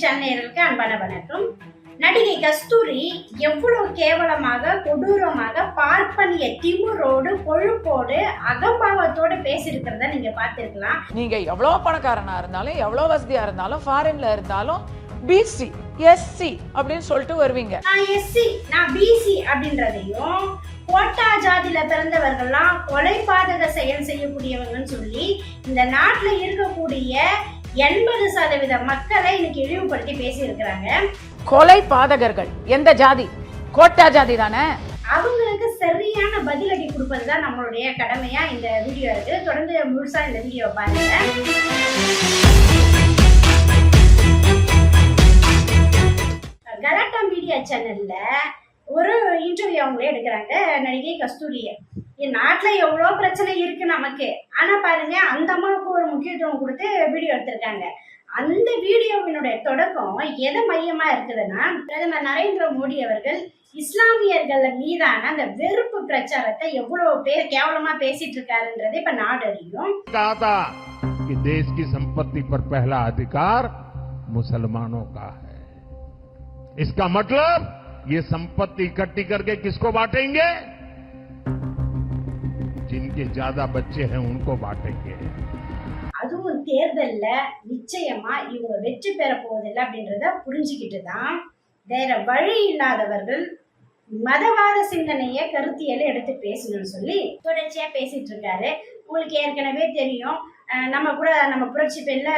YouTube channel நேயர்களுக்கு அன்பான வணக்கம். நடிகை கஸ்தூரி எவ்வளவு கேவலமாக கொடூரமாக பார்ப்பனிய திமுறோடு கொழுப்போடு அகம்பாவத்தோடு பேசியிருக்கிறத நீங்க பார்த்திருக்கலாம். நீங்க எவ்வளவு பணக்காரனா இருந்தாலும் எவ்வளவு வசதியா இருந்தாலும் ஃபாரின்ல இருந்தாலும் பிசி எஸ்சி அப்படின்னு சொல்லிட்டு வருவீங்க. நான் எஸ்சி நான் பிசி அப்படின்றதையும் கோட்டா ஜாதியில பிறந்தவர்கள்லாம் கொலை பாதக செயல் செய்யக்கூடியவங்கன்னு சொல்லி இந்த நாட்டுல இருக்கக்கூடிய எண்பது சதவீத மக்களை இன்னைக்கு இழிவுபடுத்தி பேசியிருக்கிறாங்க. கொலை பாதகர்கள். எந்த ஜாதி? கோட்டா ஜாதி தானே? அவங்களுக்கு சரியான பதிலடி கொடுப்பது தான் நம்மளுடைய கடமையா இந்த வீடியோ இருக்கு. தொடர்ந்து முழுசா இந்த வீடியோ பாருங்க. கலாட்டா மீடியா சேனல்ல ஒரு இன்டர்வியூ அவங்களே எடுக்கிறாங்க நடிகை கஸ்தூரிய. நாட்டில் எவ்வளோ பிரச்சனை இருக்கு நமக்கு ஆனா பாருங்க அந்த அம்மாவுக்கு ஒரு முக்கியத்துவம் கொடுத்து வீடியோ எடுத்திருக்காங்க அந்த வீடியோவினுடைய தொடக்கம் எதை மையமா இருக்குதுன்னா பிரதமர் நரேந்திர மோடி அவர்கள் இஸ்லாமியர்கள் மீதான அந்த வெறுப்பு பிரச்சாரத்தை எவ்வளவு பேர் கேவலமா பேசிட்டு இருக்காருன்றதை இப்ப நாடு அறியும் कहा था कि देश की संपत्ति पर पहला अधिकार मुसलमानों का है इसका मतलब ये संपत्ति इकट्ठी करके किसको बांटेंगे जिनके ज्यादा बच्चे हैं उनको बांटेंगे அதுவும் தேர்தல்ல நிச்சயமா இவங்க வெற்றி பெற போவதில்லை அப்படின்றத புரிஞ்சுக்கிட்டு தான் வேற வழி இல்லாதவர்கள் மதவாத சிந்தனையை கருத்தியலை எடுத்து பேசணும்னு சொல்லி தொடர்ச்சியா பேசிட்டு இருக்காரு உங்களுக்கு ஏற்கனவே தெரியும் அஹ் நம்ம கூட நம்ம புரட்சி பெண்ல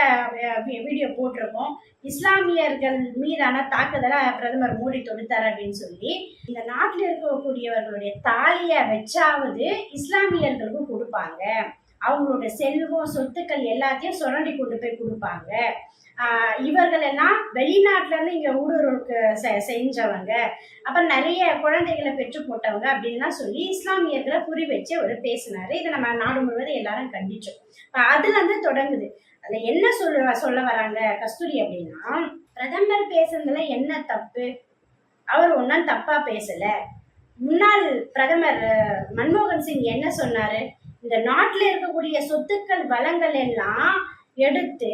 வீடியோ போட்டிருக்கோம். இஸ்லாமியர்கள் மீதான தாக்குதலை பிரதமர் மோடி தொடுத்தார் அப்படின்னு சொல்லி இந்த நாட்டில் இருக்கக்கூடியவர்களுடைய தாலியை வச்சாவது இஸ்லாமியர்களுக்கும் கொடுப்பாங்க. அவங்களோட செல்வம் சொத்துக்கள் எல்லாத்தையும் சுரண்டி கொண்டு போய் கொடுப்பாங்க. இவர்கள் எல்லாம் வெளிநாட்டுல இருந்து இங்க ஊடுருவுக்கு செ- செஞ்சவங்க. அப்புறம் நிறைய குழந்தைகளை பெற்று போட்டவங்க அப்படின்லாம் சொல்லி இஸ்லாமியர்களை குறி வச்சு அவர் பேசினாரு. இதை நம்ம நாடு முழுவதும் எல்லாரும் கண்டிச்சோம். அப்ப அதுல இருந்து தொடங்குது. அதுல என்ன சொல்ல சொல்ல வராங்க கஸ்தூரி அப்படின்னா பிரதமர் பேசுனதுல என்ன தப்பு? அவர் ஒன்றும் தப்பா பேசல. முன்னாள் பிரதமர் மன்மோகன் சிங் என்ன சொன்னாரு? இந்த நாட்டில் இருக்கக்கூடிய சொத்துக்கள் வளங்கள் எல்லாம் எடுத்து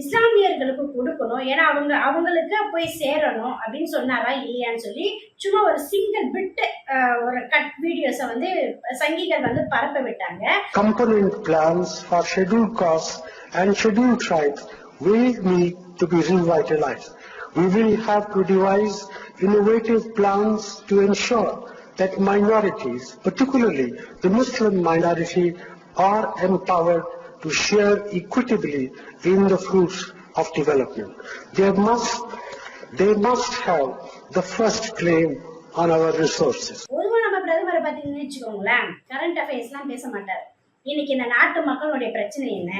இஸ்லாமியர்களுக்கு கொடுக்கணும் ஏன்னா அவங்க அவங்களுக்கு போய் சேரணும் அப்படின்னு சொன்னாரா இல்லையான்னு சொல்லி சும்மா ஒரு சிங்கிள் பிட்டு ஒரு கட் வீடியோஸை வந்து சங்கிகள் வந்து பரப்ப விட்டாங்க component plans for schedule caste and schedule tribes will need to be revitalized. We will have to devise innovative plans to ensure that minorities, particularly the Muslim minority, are empowered to share equitably in the fruits of development. They must, they must have the first claim on our resources. பொதுவா நம்ம பிரதமரை பார்த்தீங்கன்னு வச்சுக்கோங்களேன் current அஃபேர்ஸ்லாம் பேச மாட்டார் இன்னைக்கு இந்த நாட்டு மக்களுடைய பிரச்சனை என்ன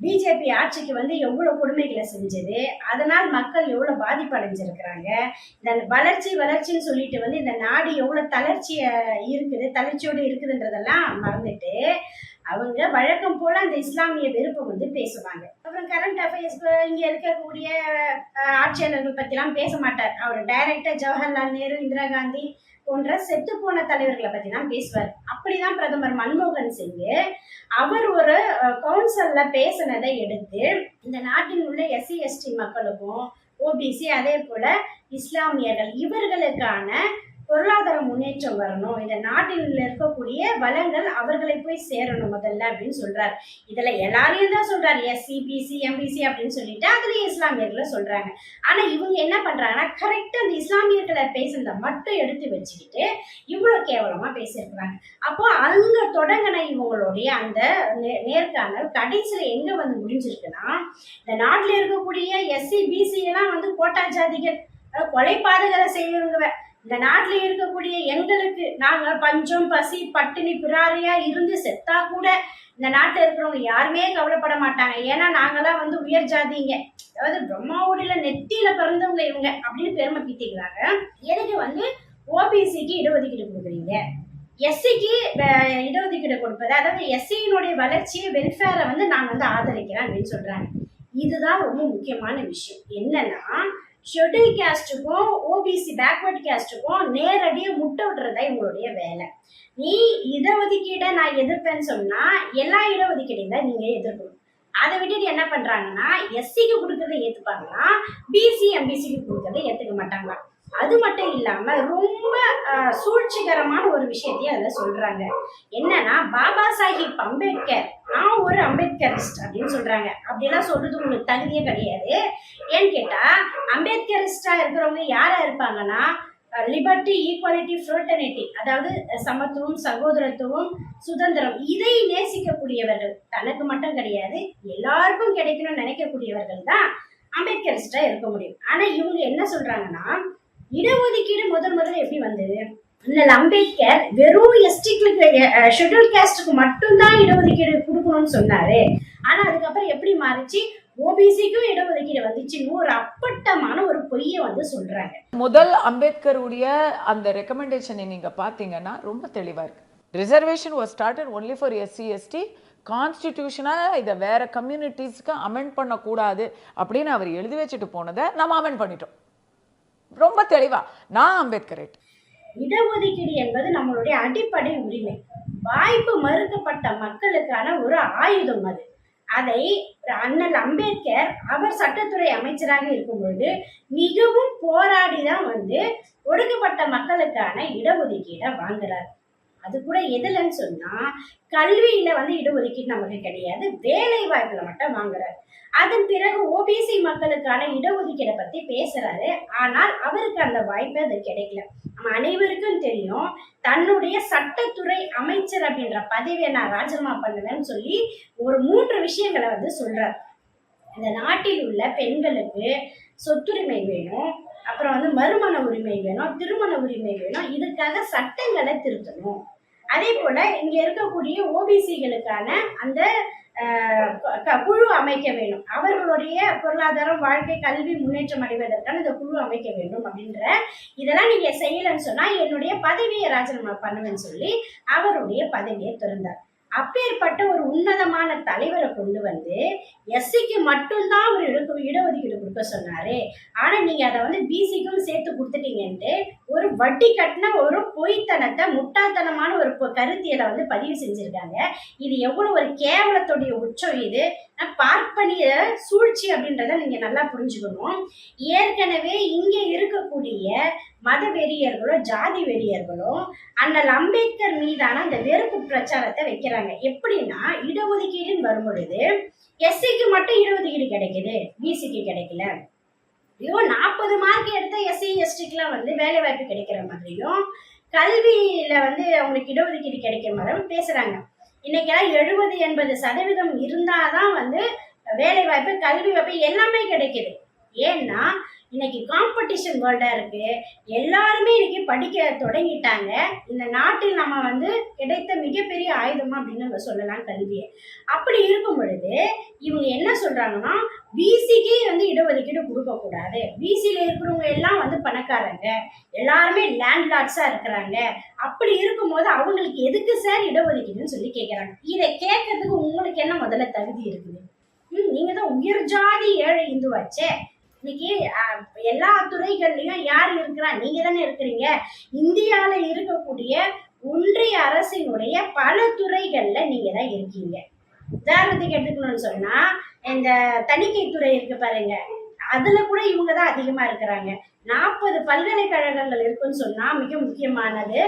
பிஜேபி ஆட்சிக்கு வந்து எவ்வளவு கொடுமைகளை செஞ்சது அதனால் மக்கள் எவ்வளவு பாதிப்பு அடைஞ்சிருக்கிறாங்க இந்த வளர்ச்சி வளர்ச்சின்னு சொல்லிட்டு வந்து இந்த நாடு எவ்வளவு தளர்ச்சியை இருக்குது தளர்ச்சியோடு இருக்குதுன்றதெல்லாம் மறந்துட்டு அவங்க வழக்கம் போல அந்த இஸ்லாமிய வெறுப்பை வந்து பேசுவாங்க. அப்புறம் கரண்ட் அஃபேர்ஸ் இங்க இருக்கக்கூடிய ஆட்சியாளர்கள் பத்திலாம் பேச மாட்டார். அவர் டைரக்டா ஜவஹர்லால் நேரு இந்திரா காந்தி போன்ற செத்து போன தலைவர்களை பத்தி தான் பேசுவார். அப்படிதான் பிரதமர் மன்மோகன் சிங் அவர் ஒரு கவுன்சில்ல பேசினதை எடுத்து இந்த நாட்டில் உள்ள எஸ்சி எஸ்டி மக்களுக்கும் ஓபிசி அதே போல இஸ்லாமியர்கள் இவர்களுக்கான பொருளாதார முன்னேற்றம் வரணும். இந்த நாட்டில் இருக்கக்கூடிய வளங்கள் அவர்களை போய் சேரணும் முதல்ல அப்படின்னு சொல்றாரு. இதுல எல்லாரையும் தான் சொல்றாரு. எஸ்சி பிசி எம்பிசி அப்படின்னு சொல்லிட்டு அதுலயும் இஸ்லாமியர்களை சொல்றாங்க. ஆனா இவங்க என்ன பண்றாங்கன்னா கரெக்டா அந்த இஸ்லாமியர்களை பேசுனதை மட்டும் எடுத்து வச்சுக்கிட்டு இவ்வளவு கேவலமா பேசியிருக்கிறாங்க. அப்போ அங்க தொடங்கின இவங்களுடைய அந்த நே- நேர்காணல் கடைசியில எங்க வந்து முடிஞ்சிருக்குன்னா இந்த நாட்டுல இருக்கக்கூடிய எஸ்சி பிசி எல்லாம் வந்து கோட்டா ஜாதிகள் கொலை பாதுகாத செய்யறவங்க. இந்த நாட்டுல இருக்கக்கூடிய எங்களுக்கு நாங்க பஞ்சம் பசி பட்டினி பிராரியா இருந்து செத்தா கூட இந்த நாட்டுல இருக்கிறவங்க யாருமே கவலைப்பட மாட்டாங்க. ஏன்னா நாங்கெல்லாம் வந்து உயர் ஜாதிங்க. அதாவது பிரம்மாவுடியில நெத்தியில பிறந்தவங்க இவங்க அப்படின்னு பெருமை பீத்திக்கிறாங்க எனக்கு வந்து ஓபிசிக்கு இடஒதுக்கீடு கொடுக்குறீங்க. எஸ்சிக்கு இடஒதுக்கீடு கொடுப்பது அதாவது எஸ்சியினுடைய வளர்ச்சியை வெல்ஃபேரை வந்து நான் வந்து ஆதரிக்கிறேன் அப்படின்னு சொல்றாங்க. இதுதான் ரொம்ப முக்கியமான விஷயம். என்னன்னா ஷெட்யூல் கேஸ்ட்டுக்கும் ஓபிசி பேக்வர்ட் கேஸ்ட்டுக்கும் நேரடியாக முட்டை விடுறதா இவங்களுடைய வேலை. நீ இடஒதுக்கீடை நான் எதிர்ப்பேன்னு சொன்னா எல்லா இடஒதுக்கீடையும் தான் நீங்க எதிர்க்கணும். அதை விட்டுட்டு என்ன பண்றாங்கன்னா எஸ்சிக்கு கொடுக்கறத ஏத்துப்பாங்கன்னா பிசி எம்பிசிக்கு கொடுக்கறதை ஏத்துக்க மாட்டாங்களாம். அது மட்டும் இல்லாம ரொம்ப சூழ்ச்சிகரமான ஒரு விஷயத்தையும் அதுல சொல்றாங்க. என்னன்னா பாபா சாஹிப் அம்பேத்கர் நான் ஒரு அம்பேத்கரிஸ்ட் அப்படின்னு சொல்றாங்க. அப்படிலாம் சொல்றது உங்களுக்கு தகுதியே கிடையாது. ஏன்னு கேட்டா அம்பேத்கரிஸ்டா இருக்கிறவங்க யாரா இருப்பாங்கன்னா லிபர்ட்டி ஈக்குவாலிட்டி ஃப்ரோட்டனிட்டி அதாவது சமத்துவம் சகோதரத்துவம் சுதந்திரம் இதை நேசிக்கக்கூடியவர்கள். தனக்கு மட்டும் கிடையாது எல்லாருக்கும் கிடைக்கணும்னு நினைக்கக்கூடியவர்கள் தான் அம்பேத்கரிஸ்டா இருக்க முடியும். ஆனா இவங்க என்ன சொல்றாங்கன்னா இடஒதுக்கீடு முதல் முதல்ல எப்படி வந்தது? அண்ணல் அம்பேத்கர் வெறும் எஸ்டிக்கு ஷெட்யூல் கேஸ்டுக்கு மட்டும்தான் இடஒதுக்கீடு கொடுக்கணும்னு சொன்னாரு. ஆனா அதுக்கப்புறம் எப்படி மாறிச்சு? ஓபிசிக்கும் இடஒதுக்கீடு வந்துச்சுன்னு ஒரு அப்பட்டமான ஒரு பொய்ய வந்து சொல்றாங்க. முதல் அம்பேத்கருடைய அந்த ரெக்கமெண்டேஷனை நீங்க பாத்தீங்கன்னா ரொம்ப தெளிவா இருக்கு. Reservation was started only for SC ST கான்ஸ்டிடியூஷனாக இதை வேற கம்யூனிட்டிஸ்க்கு அமெண்ட் பண்ணக்கூடாது அப்படின்னு அவர் எழுதி வச்சுட்டு போனதை நம்ம அமெண்ட் பண்ணிட்டோம். ரொம்ப தெளிவா நான் அம்பேத்கரேட். இடஒதுக்கீடு என்பது நம்மளுடைய அடிப்படை உரிமை. வாய்ப்பு மறுக்கப்பட்ட மக்களுக்கான ஒரு ஆயுதம் அது. அதை அண்ணல் அம்பேத்கர் அவர் சட்டத்துறை அமைச்சராக இருக்கும் பொழுது மிகவும் போராடி தான் வந்து ஒடுக்கப்பட்ட மக்களுக்கான இடஒதுக்கீடை வாங்குறார். அது கூட எதுலன்னு சொன்னா கல்வியில வந்து இடஒதுக்கீடு நமக்கு கிடையாது. வேலை வாய்ப்புல மட்டும் வாங்குறாரு. அதன் பிறகு ஓபிசி மக்களுக்கான இடஒதுக்கீடை பத்தி பேசுறாரு. ஆனால் அவருக்கு அந்த வாய்ப்பு அது கிடைக்கல. நம்ம அனைவருக்கும் தெரியும் தன்னுடைய சட்டத்துறை அமைச்சர் அப்படின்ற பதவியை நான் ராஜினாமா பண்ணுவேன்னு சொல்லி ஒரு மூன்று விஷயங்களை வந்து சொல்றார். இந்த நாட்டில் உள்ள பெண்களுக்கு சொத்துரிமை வேணும். அப்புறம் வந்து மறுமண உரிமை வேணும் திருமண உரிமை வேணும். இதுக்காக சட்டங்களை திருத்தணும். அதே போல இங்க இருக்கக்கூடிய ஓபிசிகளுக்கான அந்த க- குழு அமைக்க வேண்டும் அவர்களுடைய பொருளாதாரம் வாழ்க்கை கல்வி முன்னேற்றம் அடைவதற்கான இந்த குழு அமைக்க வேண்டும் அப்படின்ற இதெல்லாம் நீங்க செய்யலைன்னு சொன்னா என்னுடைய பதவியை ராஜினாமா பண்ணுவேன்னு சொல்லி அவருடைய பதவியை திறந்தார். அப்பேற்பட்ட ஒரு உன்னதமான தலைவரை கொண்டு வந்து எஸ்சிக்கு மட்டும்தான் ஒரு இட இடஒதுக்கீடு கொடுக்க சொன்னாரு. ஆனா நீங்க அதை வந்து பிசிக்கும் சேர்த்து கொடுத்துட்டீங்கன்ட்டு ஒரு வட்டி கட்டின ஒரு பொய்த்தனத்தை முட்டாள்தனமான ஒரு பொ- கருத்தியலை வந்து பதிவு செஞ்சிருக்காங்க. இது எவ்வளவு ஒரு கேவலத்துடைய உச்சம் இது. பார்ப்பனிய சூழ்ச்சி அப்படின்றத நீங்க நல்லா புரிஞ்சுக்கணும். ஏற்கனவே இங்க இருக்கக்கூடிய மத வெறியர்களும் ஜாதி வெறியர்களும் அண்ணல் அம்பேத்கர் மீதான அந்த வெறுப்பு பிரச்சாரத்தை வைக்கிறாங்க. எப்படின்னா இடஒதுக்கீடுன்னு வரும் பொழுது எஸ்சிக்கு மட்டும் இடஒதுக்கீடு கிடைக்குது பிசிக்கு கிடைக்கல. ஐயோ நாற்பது மார்க் எடுத்த எஸ்சி எஸ்டிக்குலாம் வந்து வேலை வாய்ப்பு கிடைக்கிற மாதிரியும் கல்வியில வந்து அவங்களுக்கு இடஒதுக்கீடு கிடைக்கிற மாதிரியும் பேசுறாங்க. இன்னைக்கெல்லாம் எழுபது எண்பது சதவீதம் இருந்தாதான் வந்து வேலை வாய்ப்பு கல்வி வாய்ப்பு எல்லாமே கிடைக்குது. ஏன்னா இன்னைக்கு காம்படிஷன் வேர்ல்டா இருக்கு. எல்லாருமே இன்னைக்கு படிக்க தொடங்கிட்டாங்க. இந்த நாட்டில் நம்ம வந்து கிடைத்த மிகப்பெரிய ஆயுதமா அப்படின்னு நம்ம சொல்லலாம் கல்வியை. அப்படி இருக்கும் பொழுது இவங்க என்ன சொல்றாங்கன்னா பிசிக்கு வந்து இடஒதுக்கீடு கொடுக்க கூடாது பிசியில இருக்கிறவங்க எல்லாம் வந்து பணக்காரங்க. எல்லாருமே லேண்ட்லார்ட்ஸா இருக்கிறாங்க. அப்படி இருக்கும்போது அவங்களுக்கு எதுக்கு சார் இடஒதுக்கீடுன்னு சொல்லி கேட்கறாங்க இதை கேட்கறதுக்கு உங்களுக்கு என்ன முதல்ல தகுதி இருக்குது? ம், நீங்க தான் உயர் ஜாதி ஏழை இந்துவாச்சே. இன்னைக்கு எல்லா துறைகள்லையும் யார் இருக்கிறா? நீங்க தானே இருக்கிறீங்க. இந்தியாவில் இருக்கக்கூடிய ஒன்றிய அரசினுடைய பல துறைகளில் நீங்க தான் இருக்கீங்க. உதாரணத்துக்கு எடுத்துக்கணும்னு சொன்னா இந்த தணிக்கை துறை இருக்கு பாருங்க. அதுல கூட இவங்க தான் அதிகமா இருக்கிறாங்க. நாற்பது பல்கலைக்கழகங்கள் இருக்குன்னு சொன்னா மிக முக்கியமானது.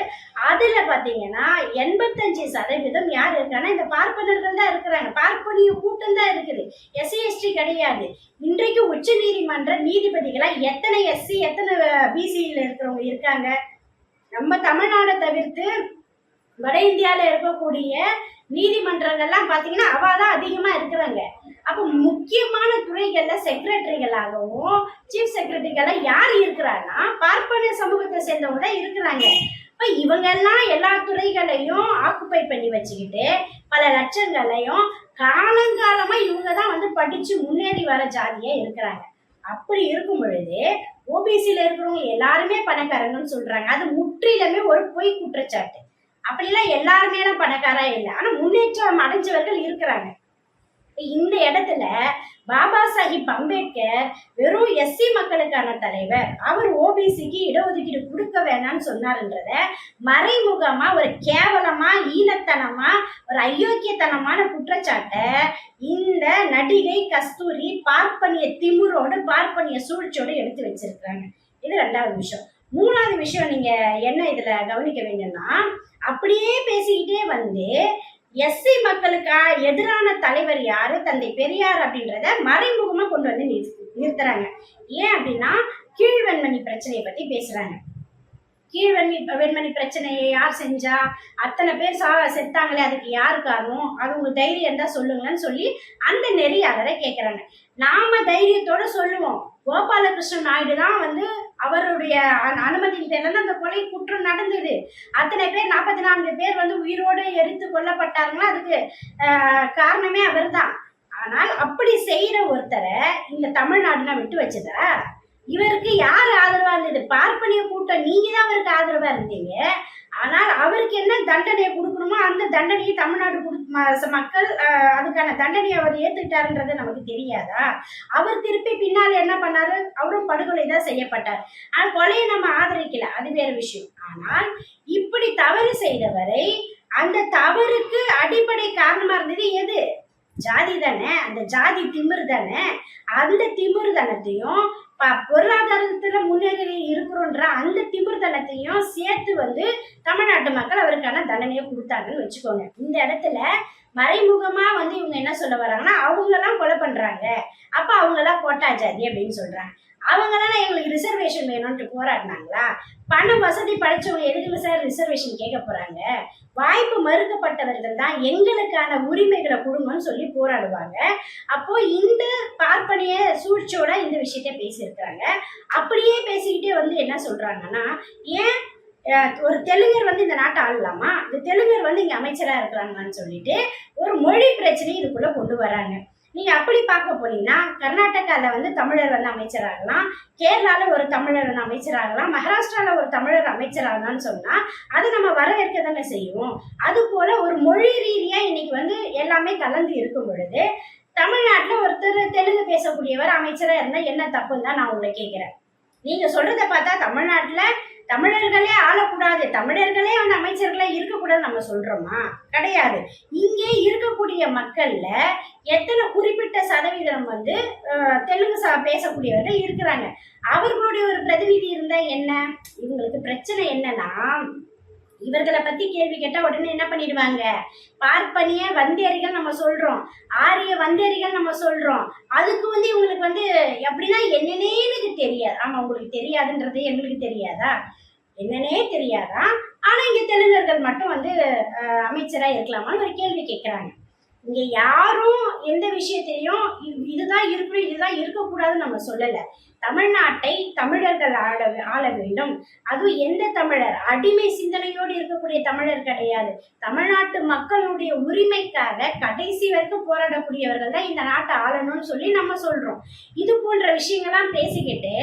அதுல பாத்தீங்கன்னா எண்பத்தஞ்சு சதவீதம் யார் இருக்காங்கன்னா இந்த பார்ப்பனர்கள் தான் இருக்கிறாங்க. பார்ப்பனிய கூட்டம் தான் இருக்குது. எஸ்சி எஸ்டி கிடையாது. இன்றைக்கு உச்ச நீதிமன்ற நீதிபதிகளா எத்தனை எஸ்சி எத்தனை பிசியில இருக்கிறவங்க இருக்காங்க? நம்ம தமிழ்நாடை தவிர்த்து வட இந்தியாவில் இருக்கக்கூடிய நீதிமன்றங்கள்லாம் பார்த்தீங்கன்னா அவ தான் அதிகமாக இருக்கிறாங்க. அப்போ முக்கியமான துறைகளில் செக்ரட்டரிகளாகவும் சீஃப் செக்ரட்டரிகளாக யார் இருக்கிறான்னா பார்ப்பன சமூகத்தை சேர்ந்தவங்க தான் இருக்கிறாங்க. இப்போ இவங்கெல்லாம் எல்லா துறைகளையும் ஆக்குப்பை பண்ணி வச்சுக்கிட்டு பல லட்சங்களையும் காலங்காலமாக இவங்க தான் வந்து படித்து முன்னேறி வர ஜாதியாக இருக்கிறாங்க. அப்படி இருக்கும் பொழுது ஓபிசியில் இருக்கிறவங்க எல்லாருமே பணக்காரங்கன்னு சொல்கிறாங்க அது முற்றிலுமே ஒரு பொய் குற்றச்சாட்டு. அப்படிலாம் எல்லாருமே எல்லாம் பணக்காரா இல்லை. ஆனா முன்னேற்றம் அடைஞ்சவர்கள் இருக்கிறாங்க. இந்த இடத்துல பாபா சாஹிப் அம்பேத்கர் வெறும் எஸ்சி மக்களுக்கான தலைவர். அவர் ஓபிசிக்கு இடஒதுக்கீடு கொடுக்க வேணாம்னு சொன்னாருன்றத மறைமுகமா ஒரு கேவலமா ஈனத்தனமா ஒரு அயோக்கியத்தனமான குற்றச்சாட்டை இந்த நடிகை கஸ்தூரி பார்ப்பனிய திமிரோடு பார்ப்பனிய சூழ்ச்சியோடு எடுத்து வச்சிருக்காங்க இது ரெண்டாவது விஷயம். மூணாவது விஷயம் நீங்க என்ன இதுல கவனிக்க வேண்டும்னா அப்படியே பேசிக்கிட்டே வந்து எஸ்சி மக்களுக்கா எதிரான தலைவர் யாரு தந்தை பெரியார் அப்படின்றத மறைமுகமா கொண்டு வந்து நிறுத்துறாங்க. ஏன் அப்படின்னா கீழ்வெண்மணி பிரச்சனையை பத்தி பேசுறாங்க. கீழ்வெண்மணி வெண்மணி பிரச்சனையை யார் செஞ்சா அத்தனை பேர் சா செத்தாங்களே அதுக்கு யார் காரணம்? அது உங்களுக்கு தைரியம் தான் சொல்லுங்கன்னு சொல்லி அந்த நெறியாளரை கேட்குறாங்க நாம தைரியத்தோட சொல்லுவோம். கோபாலகிருஷ்ணன் நாயுடு தான் வந்து அவருடைய அனுமதி அனுமதியின் அந்த கொலை குற்றம் நடந்தது. அத்தனை பேர் நாற்பத்தி நான்கு பேர் வந்து உயிரோடு எரித்து கொல்லப்பட்டாருங்களா அதுக்கு காரணமே காரணமே அவர்தான். ஆனால் அப்படி செய்கிற ஒருத்தரை இந்த தமிழ்நாடுனா விட்டு வச்சதா? இவருக்கு யார் ஆதரவா இருந்தது? பார்ப்பனிய கூட்டம் நீங்க தான் அவருக்கு ஆதரவா இருந்தீங்க. ஆனால் அவருக்கு என்ன தண்டனையை கொடுக்கணுமோ அந்த தண்டனையை தமிழ்நாடு கொடு மக்கள் அதுக்கான தண்டனையை அவர் ஏத்துக்கிட்டாருன்றது நமக்கு தெரியாதா? அவர் திருப்பி பின்னால் என்ன பண்ணாரு? அவரும் படுகொலை தான் செய்யப்பட்டார். ஆனால் கொலையை நம்ம ஆதரிக்கல. அது வேற விஷயம். ஆனால் இப்படி தவறு செய்தவரை அந்த தவறுக்கு அடிப்படை காரணமா இருந்தது எது? ஜாதி தானே. அந்த ஜாதி திமிரு தானே. அந்த திமிர் தனத்தையும் பொருளாதாரத்துல முன்னேறி இருக்கிறோன்ற அந்த திமிர்தனத்தையும் சேர்த்து வந்து தமிழ்நாட்டு மக்கள் அவருக்கான தண்டனையை கொடுத்தாங்கன்னு வச்சுக்கோங்க. இந்த இடத்துல மறைமுகமா வந்து இவங்க என்ன சொல்ல வராங்கன்னா அவங்கெல்லாம் கொலை பண்றாங்க. அப்ப அவங்கெல்லாம் கோட்டா ஜாதி அப்படின்னு சொல்றாங்க. அவங்கெல்லாம் எங்களுக்கு ரிசர்வேஷன் வேணும்ட்டு போராடினாங்களா? பணம் வசதி படிச்சவங்க எதுக்கு சார் ரிசர்வேஷன் கேட்க போறாங்க? வாய்ப்பு மறுக்கப்பட்டவர்கள் தான் எங்களுக்கான உரிமைகளை கொடுங்கன்னு சொல்லி போராடுவாங்க. அப்போ இந்த பார்ப்பனிய சூழ்ச்சியோட இந்த விஷயத்த பேசியிருக்கிறாங்க. அப்படியே பேசிக்கிட்டே வந்து என்ன சொல்றாங்கன்னா ஏன் ஒரு தெலுங்கர் வந்து இந்த நாட்டை ஆளலாமா? இந்த தெலுங்கர் வந்து இங்க அமைச்சரா இருக்கிறாங்கன்னு சொல்லிட்டு ஒரு மொழி பிரச்சனையும் இதுக்குள்ள கொண்டு வராங்க. நீங்க அப்படி பார்க்க போனீங்கன்னா கர்நாடகால வந்து தமிழர் வந்து அமைச்சராகலாம் கேரளால ஒரு தமிழர் வந்து அமைச்சராகலாம் மகாராஷ்டிரால ஒரு தமிழர் அமைச்சராகலாம்னு சொன்னா அதை நம்ம வரவேற்க தானே செய்வோம். அது போல ஒரு மொழி ரீதியா இன்னைக்கு வந்து எல்லாமே கலந்து இருக்கும் பொழுது தமிழ்நாட்டுல ஒருத்தர் தெலுங்கு பேசக்கூடியவர் அமைச்சரா இருந்தா என்ன தப்புன்னு தான் நான் உங்களை கேட்கிறேன். நீங்க சொல்கிறத பார்த்தா தமிழ்நாட்டுல தமிழர்களே ஆளக்கூடாது. தமிழர்களே அந்த அமைச்சர்களே இருக்கக்கூடாது நம்ம சொல்றோமா? கிடையாது. இங்கே இருக்கக்கூடிய மக்கள்ல எத்தனை குறிப்பிட்ட சதவீதம் வந்து தெலுங்கு சா பேசக்கூடியவர்கள் இருக்கிறாங்க. அவர்களுடைய ஒரு பிரதிநிதி இருந்தா என்ன? இவங்களுக்கு பிரச்சனை என்னன்னா இவர்களை பத்தி கேள்வி கேட்டா உடனே என்ன பண்ணிடுவாங்க? பார்ப்பனிய வந்தேரிகள் நம்ம சொல்றோம். ஆரிய வந்தேரிகள் நம்ம சொல்றோம். அதுக்கு வந்து இவங்களுக்கு வந்து எப்படின்னா என்னன்னே எனக்கு தெரியாது. ஆமா உங்களுக்கு தெரியாதுன்றது எங்களுக்கு தெரியாதா? என்னன்னே தெரியாதா? ஆனா இங்க தெலுங்கர்கள் மட்டும் வந்து அமைச்சரா இருக்கலாமான்னு ஒரு கேள்வி கேட்கிறாங்க இங்க யாரும் எந்த விஷயத்தையும் இதுதான் இருக்கணும் இதுதான் இருக்கக்கூடாதுன்னு நம்ம சொல்லல. தமிழ்நாட்டை தமிழர்கள் ஆள ஆள வேண்டும். அதுவும் எந்த தமிழர்? அடிமை சிந்தனையோடு இருக்கக்கூடிய தமிழர் கிடையாது. தமிழ்நாட்டு மக்களுடைய உரிமைக்காக கடைசி வரைக்கும் போராடக்கூடியவர்கள் தான் இந்த நாட்டை ஆளணும்னு சொல்லி நம்ம சொல்றோம். இது போன்ற விஷயங்கள்லாம் பேசிக்கிட்டு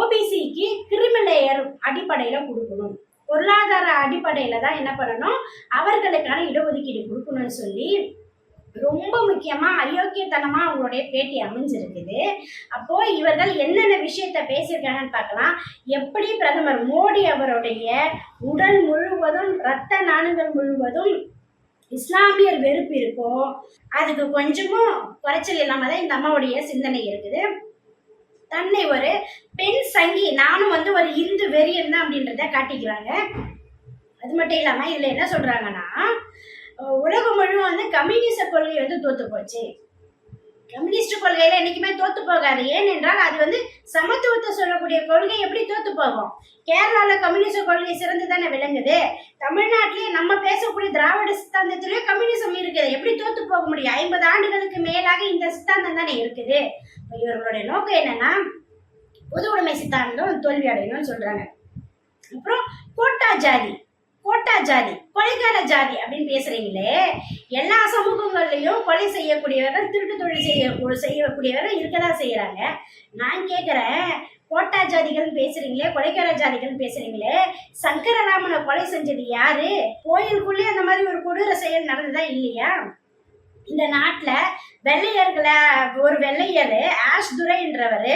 ஓபிசிக்கு கிரிமிலேயர் அடிப்படையில கொடுக்கணும். பொருளாதார அடிப்படையில தான் என்ன பண்ணணும்? அவர்களுக்கான இடஒதுக்கீடு கொடுக்கணும்னு சொல்லி ரொம்ப முக்கியமா அயோக்கியத்தனமா அவங்களுடைய பேட்டி அமைஞ்சிருக்குது. அப்போ இவர்கள் என்னென்ன விஷயத்த பேசியிருக்காங்கன்னு பார்க்கலாம். எப்படி பிரதமர் மோடி அவருடைய உடல் முழுவதும் இரத்த நாணுகள் முழுவதும் இஸ்லாமியர் வெறுப்பு இருக்கோ அதுக்கு கொஞ்சமும் குறைச்சல் இல்லாம தான் இந்த அம்மாவுடைய சிந்தனை இருக்குது. தன்னை ஒரு பெண் சங்கி நானும் வந்து ஒரு இந்து வெறியன் தான் அப்படின்றத காட்டிக்கிறாங்க. அது மட்டும் இல்லாம இதுல என்ன சொல்றாங்கன்னா உலகம் முழுவதும் வந்து கம்யூனிச கொள்கை வந்து தோத்து போச்சு. கம்யூனிஸ்ட் கொள்கையில என்னைக்குமே தோத்து போகாது. ஏனென்றால் அது வந்து சமத்துவத்தை சொல்லக்கூடிய கொள்கை எப்படி தோத்து போகும்? கேரளால கம்யூனிச கொள்கை சிறந்து தானே விளங்குது. தமிழ்நாட்டிலேயே நம்ம பேசக்கூடிய திராவிட சித்தாந்தத்திலேயே கம்யூனிசம் இருக்குது. எப்படி தோத்து போக முடியும்? ஐம்பது ஆண்டுகளுக்கு மேலாக இந்த சித்தாந்தம் தானே இருக்குது. இவர்களுடைய நோக்கம் என்னன்னா பொது உடைமை சித்தாந்தம் தோல்வி அடையணும்னு சொல்றாங்க. அப்புறம் கோட்டா ஜாதி. கோட்டா ஜாதி கொலைகார ஜாதி அப்படின்னு பேசுறீங்களே எல்லா சமூகங்கள்லயும் கொலை செய்யக்கூடியவர்கள் திருட்டு தொழில் செய்ய செய்யக்கூடியவர்கள் இருக்கதான் செய்யறாங்க. நான் கேக்குறேன் கோட்டா ஜாதிகள் பேசுறீங்களே கொலைக்கார ஜாதிகள் பேசுறீங்களே சங்கரராமனை கொலை செஞ்சது யாரு? கோயிலுக்குள்ளே அந்த மாதிரி ஒரு கொடூர செயல் நடந்ததா இல்லையா? இந்த நாட்டுல வெள்ளையர்களை ஒரு வெள்ளையர் ஆஷ் துரைன்றவர்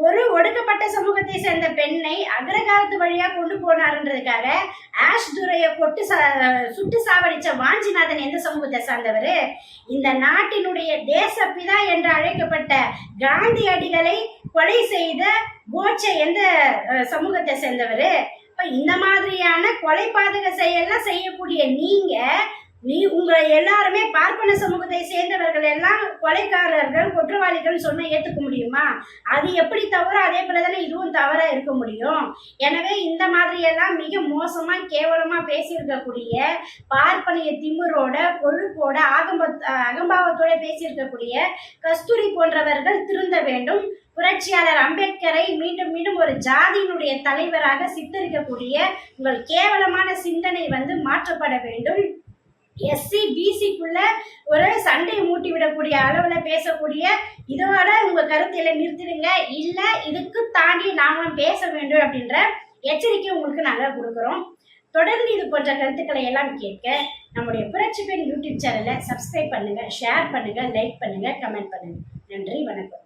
ஒரு ஒடுக்கப்பட்ட சமூகத்தை சேர்ந்த பெண்ணை அக்ரகாரத்து வழியா கொண்டு போனாருன்றதுக்காக ஆஷ் துரையை கொட்டு சா- சுட்டு சாவடிச்ச வாஞ்சிநாதன் எந்த சமூகத்தை சார்ந்தவர்? இந்த நாட்டினுடைய தேசப்பிதா என்று அழைக்கப்பட்ட காந்தியடிகளை கொலை செய்த கோட்சே எந்த சமூகத்தை சேர்ந்தவர்? இப்ப இந்த மாதிரியான கொலை பாதக செயல்லாம் செய்யக்கூடிய நீங்க நீ உங்களை எல்லாருமே பார்ப்பன சமூகத்தை சேர்ந்தவர்கள் எல்லாம் கொலைக்காரர்கள் குற்றவாளிகள் சொன்ன ஏத்துக்க முடியுமா? அது எப்படி தவறோ அதே போல தானே இதுவும் தவறா இருக்க முடியும். எனவே இந்த மாதிரி எல்லாம் மிக மோசமா கேவலமா பேசியிருக்கக்கூடிய பார்ப்பனைய திமிரோட கொழுப்போட ஆகம்ப அகம்பாவத்தோட பேசியிருக்கக்கூடிய கஸ்தூரி போன்றவர்கள் திருந்த வேண்டும். புரட்சியாளர் அம்பேத்கரை மீண்டும் மீண்டும் ஒரு ஜாதியினுடைய தலைவராக சித்தரிக்கக்கூடிய உங்கள் கேவலமான சிந்தனை வந்து மாற்றப்பட வேண்டும். எஸ்சி பிசிக்குள்ள ஒரு சண்டை மூட்டி விடக்கூடிய அளவுல பேசக்கூடிய இதோட உங்க கருத்தில நிறுத்திடுங்க. இல்ல இதுக்கு தாண்டி நாமளும் பேச வேண்டும் அப்படின்ற எச்சரிக்கை உங்களுக்கு நாங்கள் கொடுக்குறோம். தொடர்ந்து இது போன்ற கருத்துக்களை எல்லாம் கேட்க நம்முடைய புரட்சி பெண் யூடியூப் சேனலை சப்ஸ்கிரைப் பண்ணுங்க ஷேர் பண்ணுங்க லைக் பண்ணுங்க கமெண்ட் பண்ணுங்க. நன்றி வணக்கம்.